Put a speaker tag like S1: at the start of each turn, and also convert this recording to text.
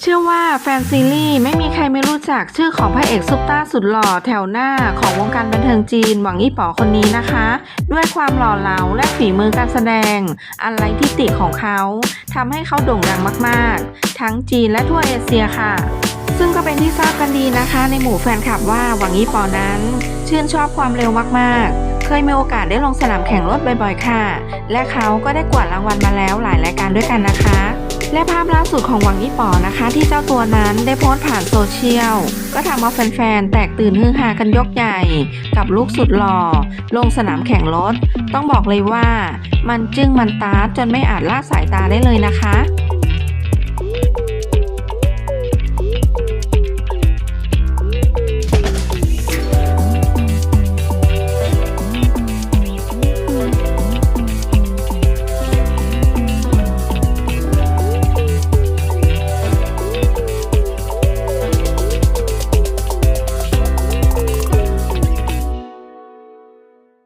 S1: เชื่อว่าแฟนซีรีส์ไม่มีใครไม่รู้จักชื่อของพระเอกซุปตาสุดหล่อแถวหน้าของวงการบันเทิงจีนหวังอี้ป๋อคนนี้นะคะ ด้วยความหล่อเหลาและฝีมือการแสดงอันไรที่ติของเขาทำให้เขาโด่งดังมากๆ ทั้งจีนและทั่วเอเชียค่ะ ซึ่งก็เป็นที่ทราบกันดีนะคะ ในหมู่แฟนคลับว่าหวังอี้ป๋อนั้น ชื่นชอบความเร็วมากๆ เคยมีโอกาสได้ลงสนามแข่งรถบ่อยๆ ค่ะ และเขาก็ได้กวาดรางวัลมาแล้วหลายรายการด้วยกันนะคะ และภาพล่าสุดของหวังอี้ป๋อนะคะ ที่เจ้าตัวนั้นได้โพสต์ผ่านโซเชียล ก็ทำเอาแฟนๆ แตกตื่นฮือฮากันยกใหญ่ กับลูกสุดหล่อ ลงสนามแข่งรถ ต้องบอกเลยว่า มันจึ้งมันตาจนไม่อาจลาดสายตาได้เลยนะคะ